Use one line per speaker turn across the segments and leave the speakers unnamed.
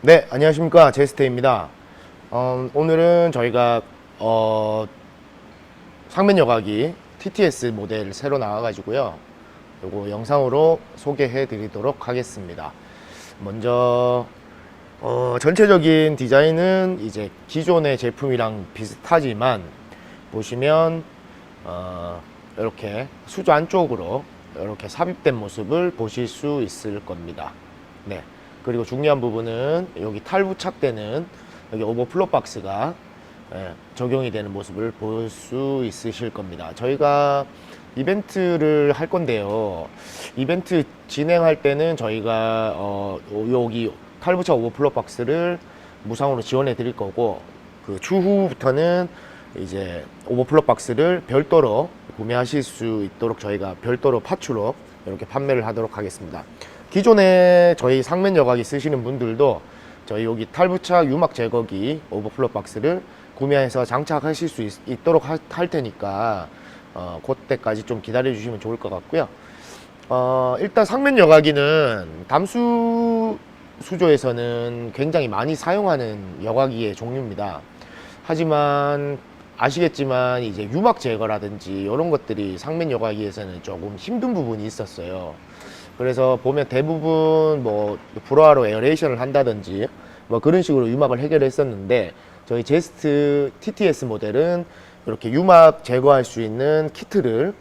네, 안녕하십니까. 제스테입니다. 어, 오늘은 저희가, 어, 상면 여과기 TTS 모델 새로 나와가지고요. 요거 영상으로 소개해 드리도록 하겠습니다. 먼저, 어, 전체적인 디자인은 이제 기존의 제품이랑 비슷하지만, 보시면, 어, 이렇게 수조 안쪽으로 이렇게 삽입된 모습을 보실 수 있을 겁니다. 네. 그리고 중요한 부분은 여기 탈 부착되는 여기 오버플로 박스가 예, 적용이 되는 모습을 볼 수 있으실 겁니다. 저희가 이벤트를 할 건데요. 이벤트 진행할 때는 저희가 어, 여기 탈부착 오버플로 박스를 무상으로 지원해 드릴 거고 그 추후부터는 이제 오버플로 박스를 별도로 구매하실 수 있도록 저희가 별도로 파츠로 이렇게 판매를 하도록 하겠습니다. 기존에 저희 상면 여과기 쓰시는 분들도 저희 여기 탈부착 유막 제거기 오버플로 박스를 구매해서 장착하실 수 있, 도록 할 테니까 어, 그때까지 좀 기다려 주시면 좋을 것 같고요. 어, 일단 상면 여과기는 담수 수조에서는 굉장히 많이 사용하는 여과기의 종류입니다. 하지만 아시겠지만 이제 유막 제거라든지 이런 것들이 상면 여과기에서는 조금 힘든 부분이 있었어요. 그래서 보면 대부분 뭐 불화로 에어레이션을 한다든지 뭐 그런 식으로 유막을 해결했었는데 저희 제스트 TTS 모델은 이렇게 유막 제거할 수 있는 키트를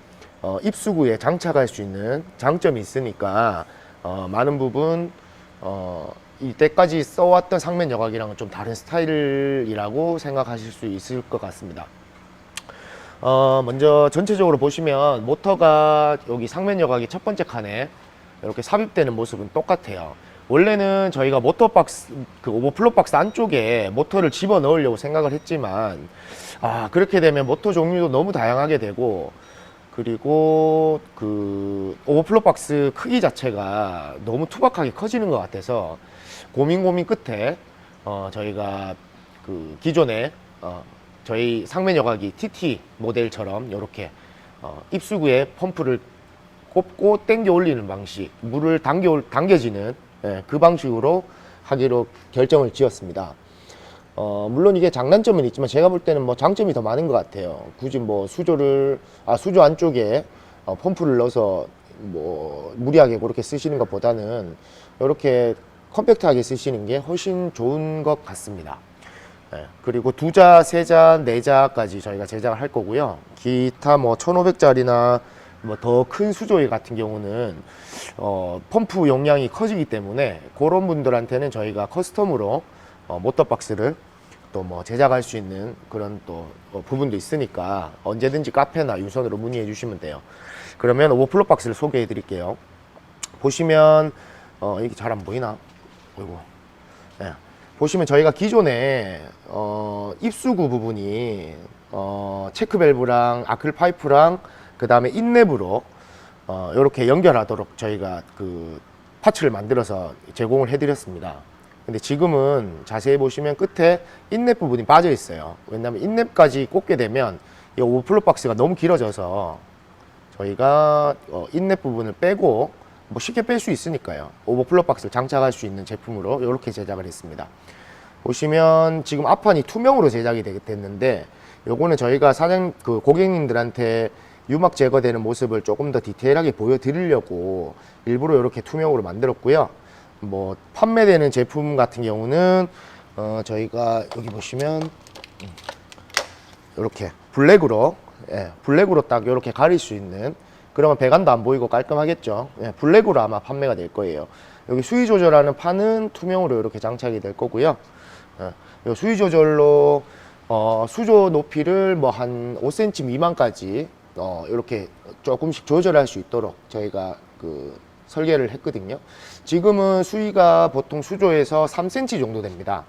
어, 입수구에 장착할 수 있는 장점이 있으니까 어, 많은 부분 어, 이때까지 써왔던 상면 여과기랑은 좀 다른 스타일이라고 생각하실 수 있을 것 같습니다. 어, 먼저 전체적으로 보시면 모터가 여기 상면 여과기 첫 번째 칸에 이렇게 삽입되는 모습은 똑같아요. 원래는 저희가 모터 박스, 그 오버플로 박스 안쪽에 모터를 집어 넣으려고 생각을 했지만, 아, 그렇게 되면 모터 종류도 너무 다양하게 되고, 그리고 그 오버플로 박스 크기 자체가 너무 투박하게 커지는 것 같아서 고민 고민 끝에 어, 저희가 그 기존에 어, 저희 상면 여과기 TT 모델처럼 이렇게 어, 입수구에 펌프를 꼽고 당겨 올리는 방식, 물을 당겨 올- 당겨지는 예, 그 방식으로 하기로 결정을 지었습니다. 어, 물론 이게 장단점은 있지만 제가 볼 때는 뭐 장점이 더 많은 것 같아요. 굳이 뭐 수조를, 아, 수조 안쪽에 어, 펌프를 넣어서 뭐 무리하게 그렇게 쓰시는 것보다는 이렇게 컴팩트하게 쓰시는 게 훨씬 좋은 것 같습니다. 예, 그리고 두 자, 세 자, 네 자까지 저희가 제작을 할 거고요. 기타 뭐 1500짜리나 뭐 더 큰 수조기 같은 경우는 어, 펌프 용량이 커지기 때문에 그런 분들한테는 저희가 커스텀으로 어, 모터 박스를 또 뭐 제작할 수 있는 그런 또 어, 부분도 있으니까 언제든지 카페나 유선으로 문의해 주시면 돼요. 그러면 오버플로 박스를 소개해 드릴게요. 보시면 어, 이게 잘 안 보이나? 어이구. 예. 보시면 저희가 기존에 어, 입수구 부분이 어, 체크 밸브랑 아클 파이프랑 그 다음에 인랩으로 어, 이렇게 연결하도록 저희가 그 파츠를 만들어서 제공을 해드렸습니다. 근데 지금은 자세히 보시면 끝에 인랩 부분이 빠져 있어요. 왜냐하면 인랩까지 꽂게 되면 이 오버플로 박스가 너무 길어져서 저희가 어, 인랩 부분을 빼고 뭐 쉽게 뺄 수 있으니까요. 오버플로 박스를 장착할 수 있는 제품으로 이렇게 제작을 했습니다. 보시면 지금 앞판이 투명으로 제작이 되- 됐는데 요거는 저희가 사장 그 고객님들한테 유막 제거되는 모습을 조금 더 디테일하게 보여드리려고 일부러 이렇게 투명으로 만들었고요. 뭐 판매되는 제품 같은 경우는 어 저희가 여기 보시면 이렇게 블랙으로 예, 블랙으로 딱 이렇게 가릴 수 있는 그러면 배관도 안 보이고 깔끔하겠죠. 예, 블랙으로 아마 판매가 될 거예요. 여기 수위 조절하는 판은 투명으로 이렇게 장착이 될 거고요. 예, 요 수위 조절로 어, 수조 높이를 뭐 한 5cm 미만까지 어, 이렇게 조금씩 조절할 수 있도록 저희가 그 설계를 했거든요. 지금은 수위가 보통 수조에서 3cm 정도 됩니다.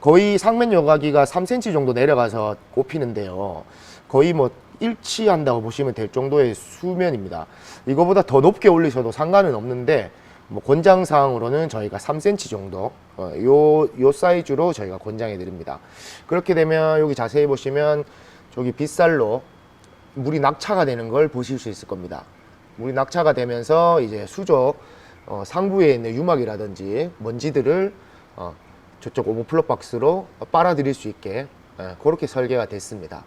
거의 상면 여과기가 3cm 정도 내려가서 꼽히는데요. 거의 뭐 일치한다고 보시면 될 정도의 수면입니다. 이거보다 더 높게 올리셔도 상관은 없는데 뭐 권장 사항으로는 저희가 3cm 정도 어, 요, 요 사이즈로 저희가 권장해 드립니다. 그렇게 되면 여기 자세히 보시면 저기 빗살로 물이 낙차가 되는 걸 보실 수 있을 겁니다. 물이 낙차가 되면서 이제 수조 어, 상부에 있는 유막이라든지 먼지들을 어, 저쪽 오버플러 박스로 빨아들일 수 있게 예, 그렇게 설계가 됐습니다.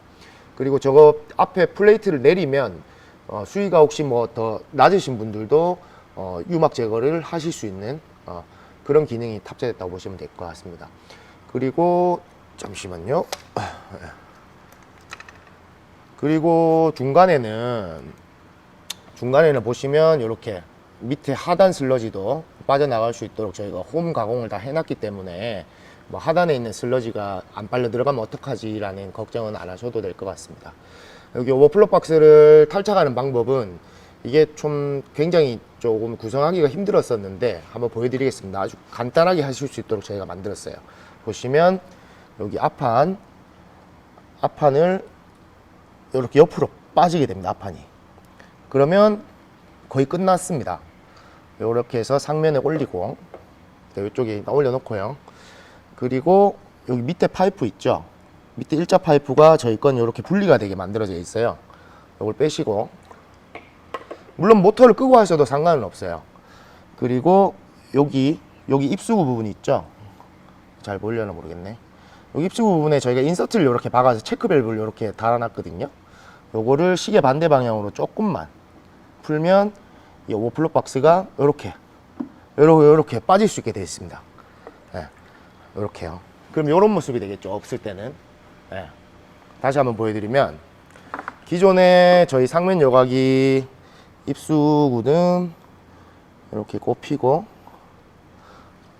그리고 저거 앞에 플레이트를 내리면 어, 수위가 혹시 뭐 더 낮으신 분들도 어, 유막 제거를 하실 수 있는 어, 그런 기능이 탑재됐다고 보시면 될 것 같습니다. 그리고 잠시만요. 그리고 중간에는 중간에는 보시면 이렇게 밑에 하단 슬러지도 빠져나갈 수 있도록 저희가 홈 가공을 다 해놨기 때문에 뭐 하단에 있는 슬러지가 안 빨려 들어가면 어떡하지 라는 걱정은 안 하셔도 될 것 같습니다. 여기 오버플러 박스를 탈착하는 방법은 이게 좀 굉장히 조금 구성하기가 힘들었었는데 한번 보여드리겠습니다. 아주 간단하게 하실 수 있도록 저희가 만들었어요. 보시면 여기 앞판 앞판을 이렇게 옆으로 빠지게 됩니다. 앞판이. 그러면 거의 끝났습니다. 이렇게 해서 상면에 올리고 이쪽에 올려놓고요. 그리고 여기 밑에 파이프 있죠. 밑에 일자 파이프가 저희 건 이렇게 분리가 되게 만들어져 있어요. 이걸 빼시고 물론 모터를 끄고 하셔도 상관은 없어요. 그리고 여기 여기 입수구 부분이 있죠. 잘 보이려나 모르겠네. 여기 입수구 부분에 저희가 인서트를 이렇게 박아서 체크 밸브를 이렇게 달아놨거든요. 요거를 시계 반대 방향으로 조금만 풀면 이 오버플러 박스가 이렇게 이렇게 이렇게 빠질 수 있게 되어 있습니다. 예, 이렇게요. 그럼 이런 모습이 되겠죠. 없을 때는. 예. 다시 한번 보여드리면 기존에 저희 상면 여과기 입수구는 이렇게 꼽히고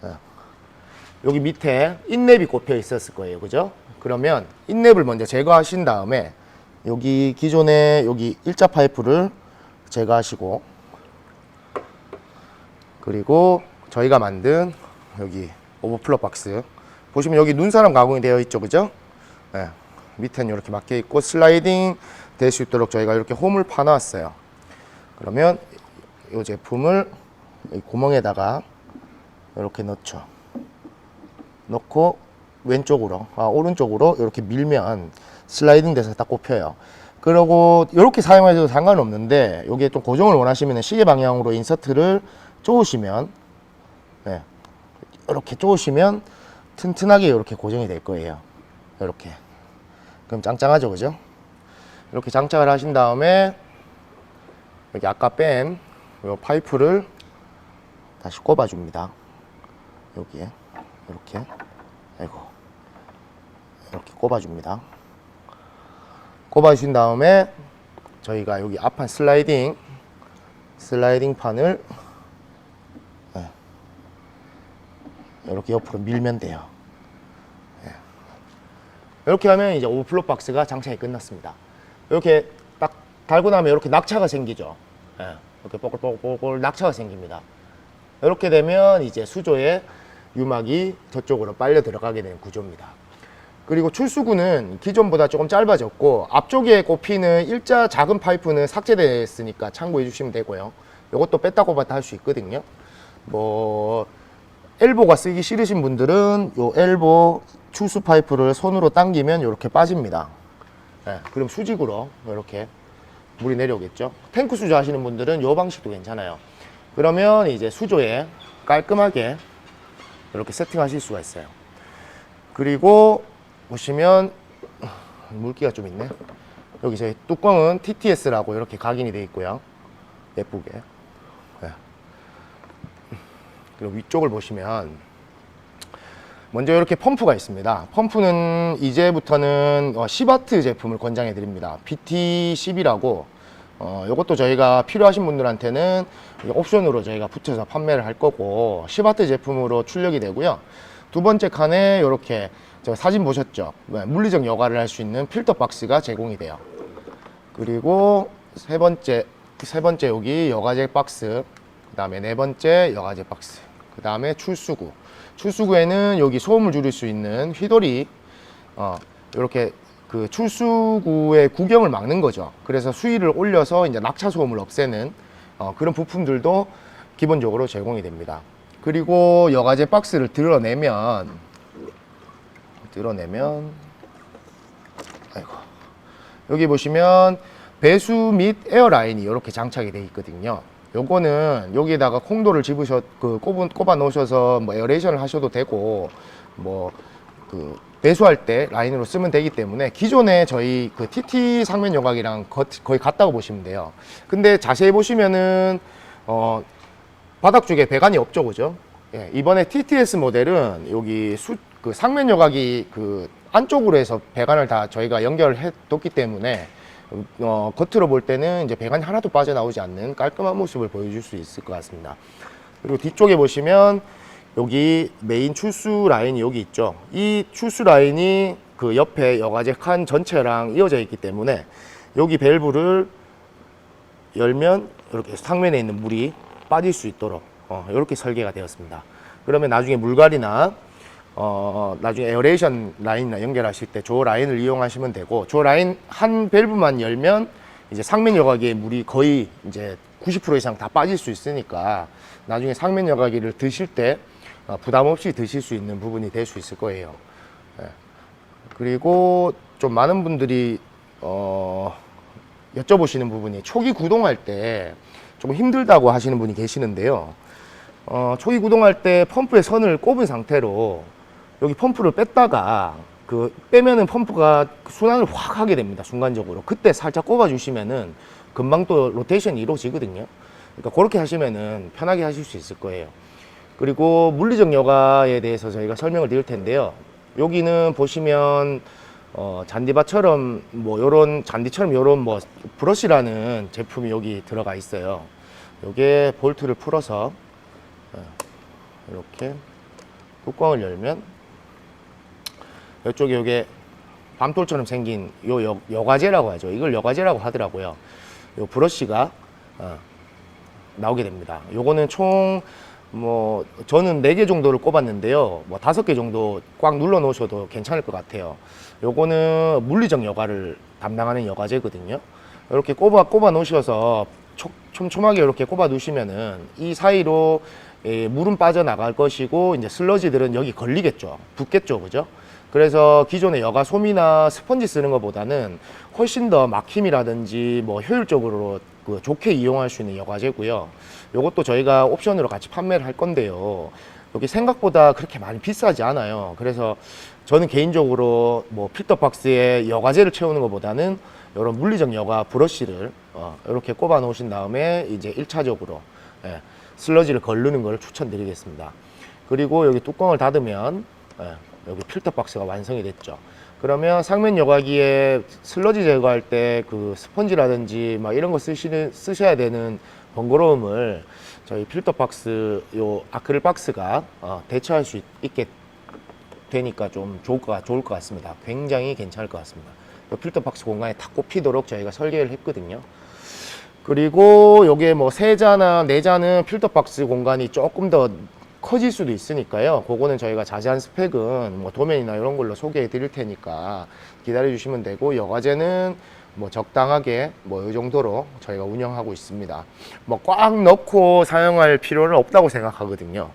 예. 여기 밑에 인랩이 꼽혀 있었을 거예요. 그죠? 그러면 인랩을 먼저 제거하신 다음에 여기 기존에 여기 일자 파이프를 제거하시고 그리고 저희가 만든 여기 오버플러 박스. 보시면 여기 눈사람 가공이 되어 있죠 그죠? 네. 밑에는 이렇게 막혀 있고 슬라이딩 될 수 있도록 저희가 이렇게 홈을 파놨어요. 그러면 이 제품을 이 구멍에다가 이렇게 넣죠. 넣고 왼쪽으로 아 오른쪽으로 이렇게 밀면 슬라이딩 돼서 딱 꼽혀요. 그리고 이렇게 사용해도 상관없는데 여기에 좀 고정을 원하시면 시계 방향으로 인서트를 쪼으시면 네, 이렇게 쪼으시면 튼튼하게 이렇게 고정이 될 거예요. 이렇게. 그럼 짱짱하죠 그죠? 이렇게 장착을 하신 다음에 여기 아까 뺀 이 파이프를 다시 꼽아 줍니다. 여기에. 이렇게. 아이고. 이렇게 꼽아 줍니다 꼽아 주신 다음에 저희가 여기 앞판 슬라이딩 슬라이딩 판을 네, 이렇게 옆으로 밀면 돼요. 네. 이렇게 하면 이제 오버플로 박스가 장착이 끝났습니다. 이렇게 딱 달고 나면 이렇게 낙차가 생기죠. 네, 이렇게 뽀글뽀글 낙차가 생깁니다. 이렇게 되면 이제 수조에 유막이 저쪽으로 빨려 들어가게 되는 구조입니다. 그리고 출수구는 기존보다 조금 짧아졌고 앞쪽에 꼽히는 일자 작은 파이프는 삭제됐으니까 참고해 주시면 되고요. 이것도 뺐다 꼽았다 할 수 있거든요. 뭐 엘보가 쓰기 싫으신 분들은 요 엘보 출수 파이프를 손으로 당기면 이렇게 빠집니다. 예, 그럼 수직으로 이렇게 물이 내려오겠죠. 탱크 수조 하시는 분들은 요 방식도 괜찮아요. 그러면 이제 수조에 깔끔하게 이렇게 세팅하실 수가 있어요. 그리고 보시면 물기가 좀 있네. 여기 저희 뚜껑은 TTS라고 이렇게 각인이 되어 있고요. 예쁘게. 네. 그리고 위쪽을 보시면 먼저 이렇게 펌프가 있습니다. 펌프는 이제부터는 어, 시바트 제품을 권장해 드립니다. BT10이라고 어, 이것도 저희가 필요하신 분들한테는 옵션으로 저희가 붙여서 판매를 할 거고 시바트 제품으로 출력이 되고요. 두 번째 칸에 이렇게 저 사진 보셨죠? 네, 물리적 여과를 할 수 있는 필터 박스가 제공이 돼요. 그리고 세 번째 세 번째 여기 여과제 박스, 그 다음에 네 번째 여과제 박스, 그 다음에 출수구. 출수구에는 여기 소음을 줄일 수 있는 휘돌이 어, 이렇게 그 출수구의 구경을 막는 거죠. 그래서 수위를 올려서 이제 낙차 소음을 없애는 어, 그런 부품들도 기본적으로 제공이 됩니다. 그리고 여과제 박스를 드러내면 드러내면 아이고 여기 보시면 배수 및 에어라인이 이렇게 장착이 되어 있거든요. 요거는 여기에다가 콩도를 집으셔 그 꼽은, 꼽아 놓으셔서 뭐 에어레이션을 하셔도 되고 뭐 그 배수할 때 라인으로 쓰면 되기 때문에 기존에 저희 그 TT 상면 여각이랑 거- 거의 같다고 보시면 돼요. 근데 자세히 보시면은 어 바닥 쪽에 배관이 없죠, 그죠? 예, 이번에 TTS 모델은 여기 수, 그 상면 여각이 그 안쪽으로 해서 배관을 다 저희가 연결해 뒀기 때문에 어, 겉으로 볼 때는 이제 배관이 하나도 빠져나오지 않는 깔끔한 모습을 보여줄 수 있을 것 같습니다. 그리고 뒤쪽에 보시면 여기 메인 출수 라인이 여기 있죠. 이 출수 라인이 그 옆에 여과제 칸 전체랑 이어져 있기 때문에 여기 밸브를 열면 이렇게 상면에 있는 물이 빠질 수 있도록 어, 이렇게 설계가 되었습니다. 그러면 나중에 물갈이나 어, 나중에 에어레이션 라인이나 연결하실 때 저 라인을 이용하시면 되고 저 라인 한 밸브만 열면 이제 상면 여과기에 물이 거의 이제 90% 이상 다 빠질 수 있으니까 나중에 상면 여과기를 드실 때 어, 부담 없이 드실 수 있는 부분이 될 수 있을 거예요. 예. 그리고 좀 많은 분들이 어, 여쭤보시는 부분이 초기 구동할 때좀 힘들다고 하시는 분이 계시는데요. 어, 초기 구동할 때 펌프의 선을 꼽은 상태로 여기 펌프를 뺐다가 그 빼면은 펌프가 순환을 확 하게 됩니다. 순간적으로. 그때 살짝 꼽아 주시면은 금방 또 로테이션이 이루어지거든요. 그러니까 그렇게 하시면은 편하게 하실 수 있을 거예요. 그리고 물리적 여가에 대해서 저희가 설명을 드릴 텐데요. 여기는 보시면 어, 잔디밭처럼 뭐 요런 잔디처럼 요런 뭐 브러쉬라는 제품이 여기 들어가 있어요. 요게 볼트를 풀어서 어, 이렇게 뚜껑을 열면 이쪽에 요게 밤돌처럼 생긴 요 여, 여과제라고 하죠. 이걸 여과제라고 하더라고요. 요 브러쉬가 어, 나오게 됩니다. 요거는 총 뭐 저는 네개 정도를 꼽았는데요. 뭐 다섯 개 정도 꽉 눌러 놓으셔도 괜찮을 것 같아요. 요거는 물리적 여과를 담당하는 여과제거든요. 이렇게 꼽아 꼽아 놓으셔서 촉- 촘촘하게 이렇게 꼽아 놓으시면은 이 사이로 예, 물은 빠져나갈 것이고 이제 슬러지들은 여기 걸리겠죠. 붙겠죠. 그죠? 그래서 기존의 여가 솜이나 스펀지 쓰는 것보다는 훨씬 더 막힘이라든지 뭐 효율적으로 그 좋게 이용할 수 있는 여과제고요. 요것도 저희가 옵션으로 같이 판매를 할 건데요. 여기 생각보다 그렇게 많이 비싸지 않아요. 그래서 저는 개인적으로 뭐 필터 박스에 여과제를 채우는 것보다는 이런 물리적 여과 브러쉬를 어, 이렇게 꼽아 놓으신 다음에 이제 1차적으로 예, 슬러지를 걸르는 걸 추천드리겠습니다. 그리고 여기 뚜껑을 닫으면 예, 여기 필터 박스가 완성이 됐죠. 그러면 상면 여과기에 슬러지 제거할 때 그 스펀지라든지 막 이런 거 쓰시는 쓰셔야 되는 번거로움을 저희 필터 박스 요 아크릴 박스가 어, 대처할 수 있, 있게 되니까 좀 좋을 것, 좋을 것 같습니다. 굉장히 괜찮을 것 같습니다. 요 필터 박스 공간에 탁 꼽히도록 저희가 설계를 했거든요. 그리고 요게 뭐 세자나 네자는 필터 박스 공간이 조금 더 커질 수도 있으니까요. 그거는 저희가 자세한 스펙은 뭐 도면이나 이런 걸로 소개해 드릴 테니까 기다려 주시면 되고 여과제는 뭐 적당하게 뭐 이 정도로 저희가 운영하고 있습니다. 뭐 꽉 넣고 사용할 필요는 없다고 생각하거든요.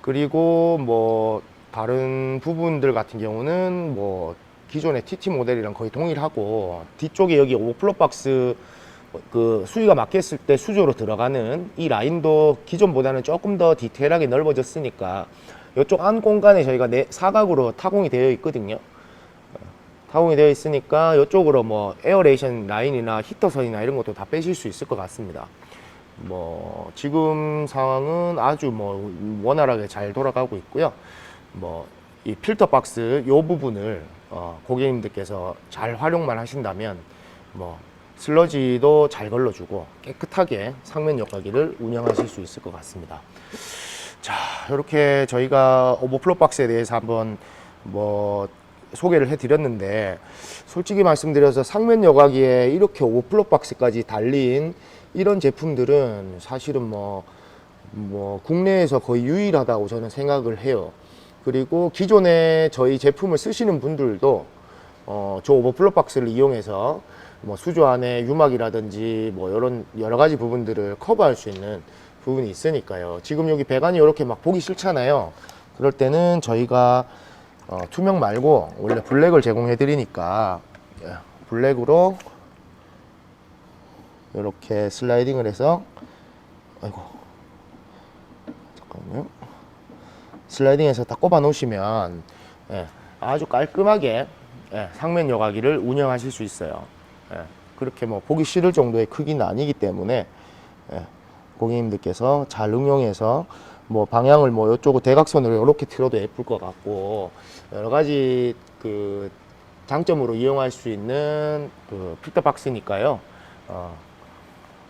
그리고 뭐 다른 부분들 같은 경우는 뭐 기존의 TT 모델이랑 거의 동일하고 뒤쪽에 여기 오버플로 박스 그 수위가 막혔을 때 수조로 들어가는 이 라인도 기존보다는 조금 더 디테일하게 넓어졌으니까 이쪽 안 공간에 저희가 네, 사각으로 타공이 되어 있거든요. 타공이 되어 있으니까 이쪽으로 뭐 에어레이션 라인이나 히터선이나 이런 것도 다 빼실 수 있을 것 같습니다. 뭐 지금 상황은 아주 뭐 원활하게 잘 돌아가고 있고요. 뭐 이 필터 박스 요 부분을 어, 고객님들께서 잘 활용만 하신다면 뭐 슬러지도 잘 걸러주고 깨끗하게 상면 여과기를 운영하실 수 있을 것 같습니다. 자, 이렇게 저희가 오버플로 박스에 대해서 한번 뭐 소개를 해드렸는데 솔직히 말씀드려서 상면 여과기에 이렇게 오버플로 박스까지 달린 이런 제품들은 사실은 뭐, 뭐 국내에서 거의 유일하다고 저는 생각을 해요. 그리고 기존에 저희 제품을 쓰시는 분들도 어, 저 오버플로 박스를 이용해서 뭐 수조 안에 유막이라든지 뭐 이런 여러 가지 부분들을 커버할 수 있는 부분이 있으니까요. 지금 여기 배관이 이렇게 막 보기 싫잖아요. 그럴 때는 저희가 어, 투명 말고 원래 블랙을 제공해 드리니까 예, 블랙으로 이렇게 슬라이딩을 해서 아이고 잠깐만요. 슬라이딩해서 딱 꼽아 놓으시면 예, 아주 깔끔하게 예, 상면 여과기를 운영하실 수 있어요. 예, 그렇게 뭐 보기 싫을 정도의 크기는 아니기 때문에 예, 고객님들께서 잘 응용해서 뭐 방향을 뭐 이쪽으로 대각선으로 이렇게 틀어도 예쁠 것 같고 여러 가지 그 장점으로 이용할 수 있는 그 필터 박스니까요. 어,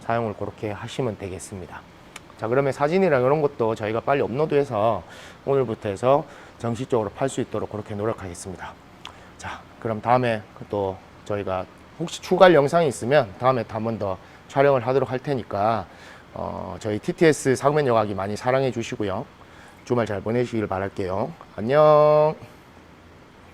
사용을 그렇게 하시면 되겠습니다. 자 그러면 사진이랑 이런 것도 저희가 빨리 업로드해서 오늘부터 해서 정식적으로 팔 수 있도록 그렇게 노력하겠습니다. 자 그럼 다음에 또 저희가 혹시 추가할 영상이 있으면 다음에 또한번 더 촬영을 하도록 할 테니까 어, 저희 TTS 상면 여과기 많이 사랑해 주시고요. 주말 잘 보내시길 바랄게요. 안녕.